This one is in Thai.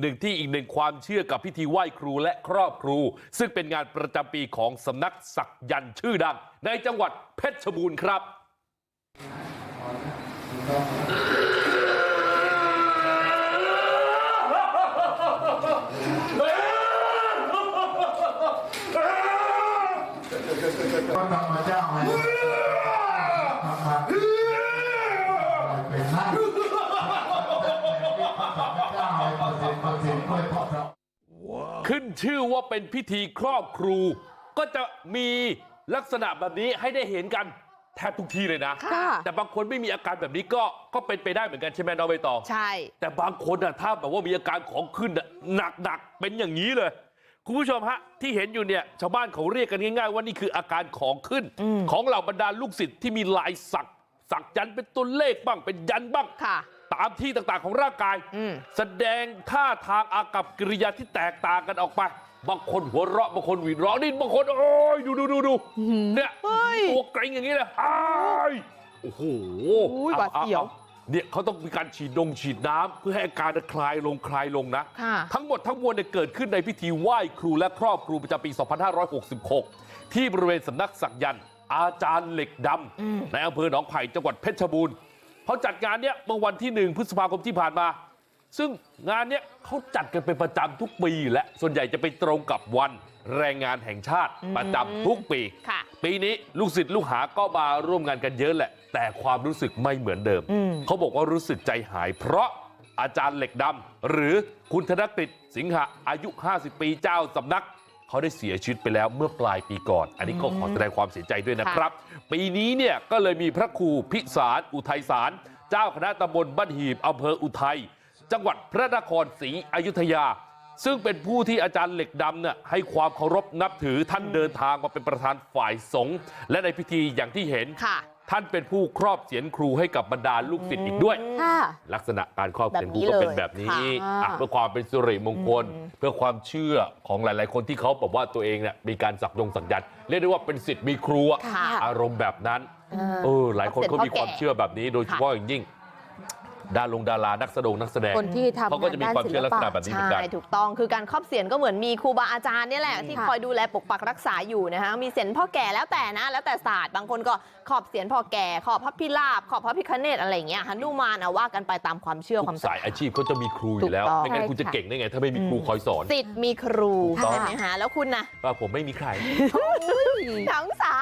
หนึ่งที่อีกหนึ่งความเชื่อกับพิธีไหว้ครูและครอบครูซึ่งเป็นงานประจำปีของสำนักศักยันต์ชื่อดังในจังหวัดเพชรบูรณ์ครับ ขึ้นชื่อว่าเป็นพิธีครอบครู ก็จะมีลักษณะแบบนี้ให้ได้เห็นกันแทบทุกที่เลยนะ แต่บางคนไม่มีอาการแบบนี้ก็ก็เป็นไปได้เหมือนกันใช่ไหมน้องใบตองใช่แต่บางคนอะถ้าแบบว่ามีอาการของขึ้นอะหนักๆเป็นอย่างนี้เลย คุณผู้ชมฮะที่เห็นอยู่เนี่ยชาวบ้านเขาเรียกกันง่าย ๆ ว่านี่คืออาการของขึ้น ของเหล่าบรรดาลูกศิษย์ที่มีลายสักสักยันเป็นตัวเลขบ้างเป็นยันบ้างค่ะ ตามที่ต่างๆของร่างกายอืมแสดงท่าทางอากับกิริยาที่แตกต่างกันออกไปบางคนหัวเราะบางคนหวีดร้องนี่บางคนโอ้ยดูดูดูดูเนี่ยเฮ้ยตัวเกรงอย่างนี้เลยอ้ายโอ้โหอุ้ยหวาดเสียวอาๆเนี่ยเขาต้องมีการฉีดดงฉีดน้ำเพื่อให้อาการคลายลงคลายลงนะค่ะทั้งหมดทั้งมวลเนี่ยเกิดขึ้นในพิธีไหว้ครูและครอบครูประจำปี 2566 ที่บริเวณสำนักศักยันต์อาจารย์เหล็กดำในอำเภอหนองไผ่จังหวัดเพชรบูรณ์ เขาจัดงานเนี้ยเมื่อวันที่1พฤษภาคมที่ผ่านมาซึ่งงานเนี้ยเขาจัดกันเป็นประจำทุกปีอยู่และส่วนใหญ่จะไปตรงกับวันแรงงานแห่งชาติประจำทุกปีค่ะปีนี้ลูกศิษย์ลูกหาก็มาร่วมงานกันเยอะแหละแต่ความรู้สึกไม่เหมือนเดิมอืมเขาบอกว่ารู้สึกใจหายเพราะอาจารย์เหล็กดำหรือคุณธนกฤษสิงหะอายุ50ปีเจ้าสำนัก เขาได้เสียชีวิตไปแล้วเมื่อปลายปีก่อน อันนี้ก็ขอแสดงความเสียใจด้วยนะครับ ปีนี้เนี่ยก็เลยมีพระครูพิสารอุทัยสารเจ้าคณะตำบลบ้านหีบอำเภออุทัยจังหวัดพระนครศรีอยุธยา ซึ่งเป็นผู้ที่อาจารย์เหล็กดำเนี่ยให้ความเคารพนับถือท่านเดินทางมาเป็นประธานฝ่ายสงฆ์และในพิธีอย่างที่เห็นค่ะ ท่านเป็นผู้ครอบเสียนครูให้กับบรรดาลูกศิษย์อีกด้วยค่ะลักษณะการครอบเสียนครูแบบนี้ก็เป็นเลยแบบนี้ค่ะอะเพื่อความเป็นสิริมงคลเพื่อความเชื่อของหลายๆคนที่เขาบอกว่าตัวเองเนี่ยมีการสักยงสักยันต์เรียกได้ว่าเป็นสิทธิ์มีครูอะค่ะอารมณ์แบบนั้นเออเออหลายคนเขามีความเชื่อแบบนี้โดยเฉพาะอย่างยิ่ง ดารงดารานักแสดงนักแสดงคนที่ทำเขาก็จะมีความเชื่อลักษณะแบบนี้เหมือนกันใช่ถูกต้องคือการครอบเสียนก็เหมือนมีครูบาอาจารย์เนี่ยแหละที่คอยดูแลปกปักรักษาอยู่นะคะมีเสียนพ่อแก่แล้วแต่นะ แล้วแต่ศาสตร์บางคนก็ขอบเสียนพ่อแก่ขอบพระพิราบขอบพระพิคเนตอะไรอย่างเงี้ยฮนุมานเอาว่ากันไปตามความเชื่อความทุกศรัทสายธาอาชีพเขาจะมีครูอยู่แล้วถูกต้องไม่งั้นใช่คุณจะค่ะเก่งได้ไง ถ้าไม่มีครูคอยสอนสิทธิ์มีครูถูกต้องใช่ไหมฮะแล้วคุณนะว่าผมไม่มีใครทั้งสา